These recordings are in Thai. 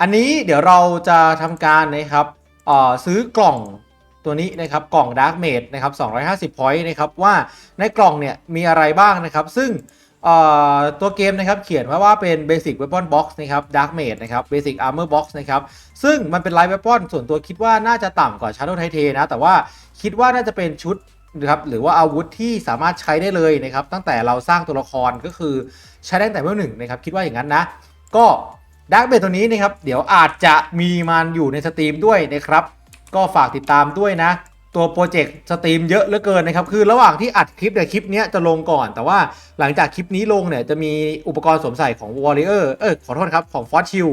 อันนี้เดี๋ยวเราจะทำการนะครับซื้อกล่องตัวนี้นะครับกล่อง Dark Mage นะครับ 250 point นะครับว่าในกล่องเนี่ยมีอะไรบ้างนะครับ ซึ่งตัวเกมนะครับเขียนไว้ว่าเป็น Basic Weapon Box นะครับ Dark Mage นะครับ Basic Armor Box นะครับ ซึ่งมันเป็น Light Weapon ส่วนตัวคิดว่าน่าจะต่ำกว่า Shadow Titan นะ แต่ว่าคิดว่าน่าจะเป็นชุดนะครับหรือว่าอาวุธที่สามารถใช้ได้เลยนะครับ ตั้งแต่เราสร้างตัวละครก็คือใช้ได้แต่เมื่อหนึ่งนะครับ คิดว่าอย่างนั้นนะ ก็ ดักเบตตัวนี้นะครับ เดี๋ยวอาจจะมีมันอยู่ในสตรีมด้วยนะครับ ก็ฝากติดตามด้วยนะ ตัวโปรเจกต์สตรีมเยอะเหลือเกินนะครับ คือระหว่างที่อัดคลิปเนี่ยคลิปนี้จะลงก่อน แต่ว่าหลังจากคลิปนี้ลงเนี่ยจะมีอุปกรณ์สวมใส่ของ Warrior เออขอโทษครับของ f o r t s h i e l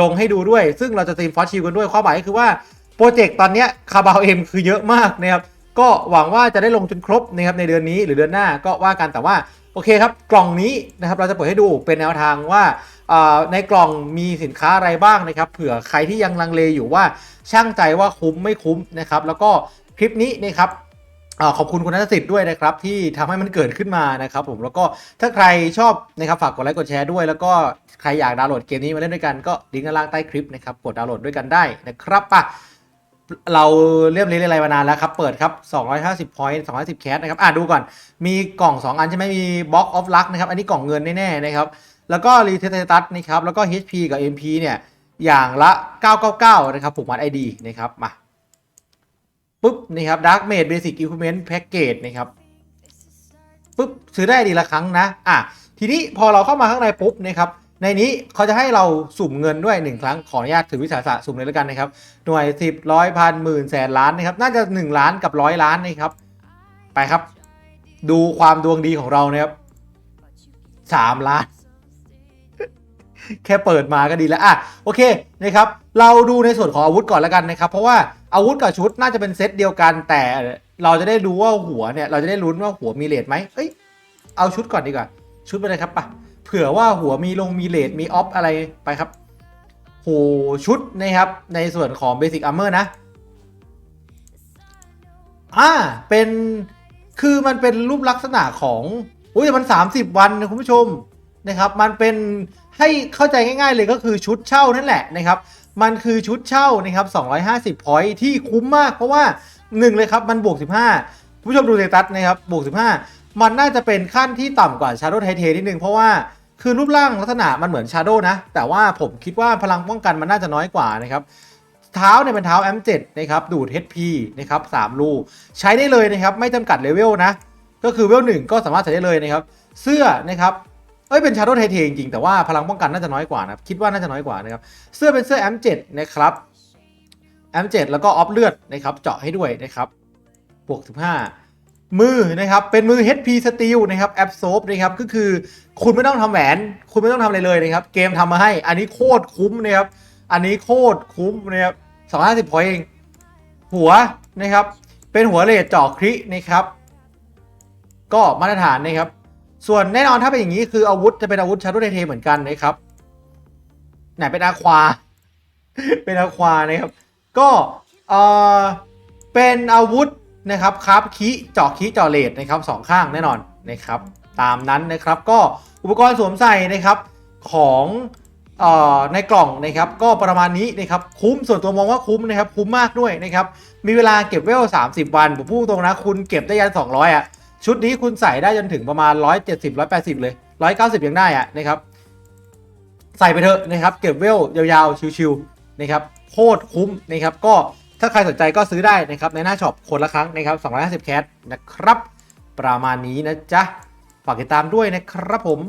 ลงให้ดูด้วย ซึ่งเราจะสตรีม f o r t s h i e l กันด้วยข้อหมายก็คือว่าโปรเจกต์ตอนนี้คาบาวเอ็มคือเยอะมากนะครับก็หวังว่าจะได้ลงจนครบนะครับในเดือนนี้หรือเดือนหน้าก็ว่ากันแต่ว่าโอเคครับกล่องนี้นะครับเราจะเปิดให้ดูเป็นแนวทางว่า ในกล่องมีสินค้าอะไรบ้างนะครับ เผื่อใครที่ยังลังเลอยู่ว่าช่างใจว่าคุ้มไม่คุ้มนะครับ แล้วก็คลิปนี้นะครับอขอบคุณคุณนัทสิทธิ์ด้วยนะครับที่ทำให้มันเกิดขึ้นมานะครับผมแล้วก็ถ้าใครชอบนะครับฝากกดไลค์กดแชร์ด้วย แล้วก็ใครอยากดาวน์โหลดเกมนี้มาเล่นด้วยกันก็ลิงก์ด้านล่างใต้คลิปนะครับกดดาวน์โหลดด้วยกันได้นะครับป่ะเราเรียบเรียงอะไรมานานแล้วครับ เปิดครับ 250 point 250 แคสนะครับ อะดูก่อน มีกล่อง 2 อันใช่ไหมมี box of luck นะครับ อันนี้กล่องเงินแน่ๆนะครับ แล้วก็ r e t e s t a t นะครับ แล้วก็ HP กับ MP เนี่ย อย่างละ 999 นะครับ ผูกมัด ID นะครับ มา ปุ๊บ นี่ครับ Dark Mage Basic Equipment Package นะครับ ปุ๊บ ซื้อได้ดีละครั้งนะ อะ ทีนี้พอเราเข้ามาข้างในปุ๊บนะครับ ในนี้เขาจะให้เราสุ่มเงินด้วย 1 ครั้ง ขออนุญาตถือวิสาสะสุ่มเลยแล้วกันนะครับ หน่วย 10ร้อยพันหมื่นแสนล้านนะครับ น่าจะ 1 ล้านกับร้อยล้านนะครับ ไปครับ ดูความดวงดีของเรานะครับสามล้าน แค่เปิดมาก็ดีแล้วอะโอเคนะครับเราดูในส่วนของอาวุธก่อนแล้วกันนะครับ เพราะว่าอาวุธกับชุดน่าจะเป็นเซตเดียวกัน แต่เราจะได้รู้ว่าหัวเนี่ยเราจะได้ลุ้นว่าหัวมีเลทไหมเอ้ยเอาชุดก่อนดีกว่า ชุดไปเลยครับปะเผื่อว่าหัวมีลงมีเลทมีออฟอะไรไปครับโหชุดนะครับในส่วนของ Basic Armor นะอ่าเป็นคือมันเป็นรูปลักษณะของอุ้ยแต่มัน 30 วันนะคุณผู้ชมนะครับ มันเป็น ให้เข้าใจง่าย ๆ เลยก็คือชุดเช่านั่นแหละนะครับ มันคือชุดเช่านะครับ 250 พอยที่คุ้มมากเพราะว่า 1 เลยครับ มันบวก 15 ผู้ชมดูเตตัสนะครับบวก 15 มันน่าจะเป็นขั้นที่ต่ำกว่า Shadow t i t a นิดนึง เพราะว่าคือรูปร่างลักษณะมันเหมือน Shadow นะ แต่ว่าผมคิดว่าพลังป้องกันมันน่าจะน้อยกว่านะครับเท้าเนี่ยเป็นเท้า M7 นะครับดูด HP นะครับ3รูใช้ได้เลยนะครับไม่จำกัดเลเวลนะก็คือเวลหนึ่งก็สามารถใช้ได้เลยนะครับ เสื้อนะครับ เอ้ยเป็น Shadow Titan จริงแต่ว่าพลังป้องกันน่าจะน้อยกว่านะครับคิดว่าน่าจะน้อยกว่านะครับเสื้อเป็นเสื้อ M7 นะครับ M7 แล้วก็ออฟเลือดนะครับเจาะให้ด้วยนะครับบวก15 มือนะครับเป็นมือ HP Steel นะครับ Absorb นะครับก็คือคุณไม่ต้องทำแหวน คุณไม่ต้องทำอะไรเลยนะครับ เกมทำมาให้อันนี้โคตรคุ้มนะครับอันนี้โคตรคุ้มนะครับ250พอยเองหัวนะครับเป็นหัวเลดเจาะครินะครับก็มาตรฐานนะครับ ส่วนแน่นอนถ้าเป็นอย่างนี้คืออาวุธจะเป็นอาวุธชาร์โดเทเหมือนกันนะครับไหนเป็นอาควา เป็นอาควานะครับ ก็เออเป็นอาวุธนะครับครับคีเจาะคีเจาะเลดนะครับสองข้างแน่นอนนะครับ ตามนั้นนะครับก็อุปกรณ์สวมใส่นะครับของเอ่อในกล่องนะครับ ก็ประมาณนี้นะครับคุ้มส่วนตัวมองว่าคุ้มนะครับ คุ้มมากด้วยนะครับ มีเวลาเก็บเวล 30 วันผมพูดตรงนะ คุณเก็บได้ยัน200อะ ชุดนี้คุณใส่ได้จนถึงประมาณ 170 180 เลย 190 ยังได้อะนะครับ ใส่ไปเถอะนะครับ เก็บเวลยาวๆ ชิวๆนะครับโคตรคุ้มนะครับก็ถ้าใครสนใจก็ซื้อได้นะครับ ในหน้าช็อปคนละครั้งนะครับ 250 แคสนะครับ ประมาณนี้นะจ๊ะ ฝากติดตามด้วยนะครับผม